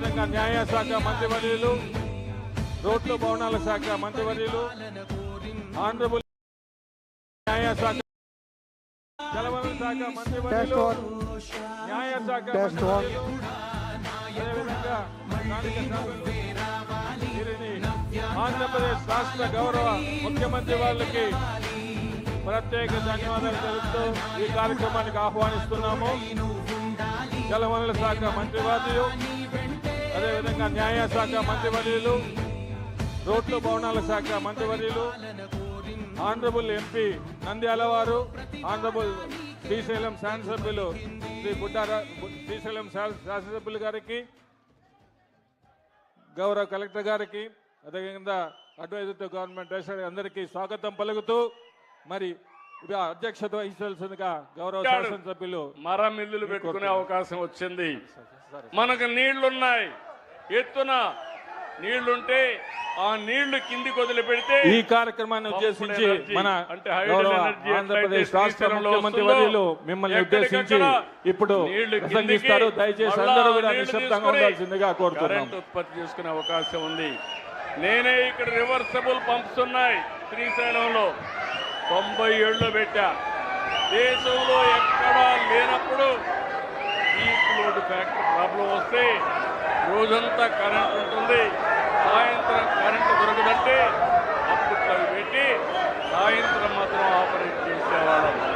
అదేవిధంగా న్యాయ శాఖ మంత్రివర్యులు రోడ్లు భవనాల శాఖ మంత్రివర్యులు ఆంధ్రప్రదేశ్ న్యాయ శాఖ జలవనరుల శాఖ మంత్రివర్యులు న్యాయ శాఖ అదేవిధంగా ఆంధ్రప్రదేశ్ రాష్ట్ర గౌరవ ముఖ్యమంత్రి వాళ్ళకి ప్రత్యేక ధన్యవాదాలు తెలుపుతూ ఈ కార్యక్రమానికి ఆహ్వానిస్తున్నాము. జలవనరుల శాఖ మంత్రివర్యులు అదేవిధంగా న్యాయ శాఖ మంత్రివర్యులు రోడ్లు భవనాల శాఖ మంత్రివర్యులు ఆనరబుల్ ఎంపీ నంద్యాల వారు ఆనరబుల్ శ్రీశైలం శాసనసభ్యులు శ్రీ బుడ్డారా శ్రీశైలం శాస- శాసనసభ్యులు గారికి గౌరవ కలెక్టర్ గారికి అదేవిధంగా అడ్వైజర్ టు గవర్నమెంట్ ట్రెషరీ అందరికీ స్వాగతం పలుకుతూ మరి అధ్యక్షత వహించాల్సిందిగా గౌరవ శాసనసభ్యులు మరమిల్లులు పెట్టుకునే అవకాశం వచ్చింది. మనకు నీళ్ళున్నాయి. ఎత్తున నీళ్ళుంటే ఆ నీళ్ళు కిందికి వదిలిపెడితే ఈ కార్యక్రమాన్ని ఉద్దేశించి మన అంటే ఆంధ్రప్రదేశ్ రాష్ట్ర ముఖ్యమంత్రి వర్యులు మిమ్మల్ని ఉద్దేశించి ఇప్పుడు ప్రసంగిస్తారు. దయచేసి అందరూ కూడా నిశ్శబ్దంగా ఉండాల్సిందిగా కోరుతున్నాం. ఉత్పత్తి చేసుకునే అవకాశం ఉంది. నేనే ఇక్కడ రివర్సబుల్ పంప్స్ ఉన్నాయి శ్రీశైలంలో. తొంభై ఏళ్ళు పెట్టా. దేశంలో ఎక్కడా లేనప్పుడు లోడ్ ఫ్యాక్టరీ ప్రాబ్లం వస్తే రోజంతా కరెంట్ ఉంటుంది. సాయంత్రం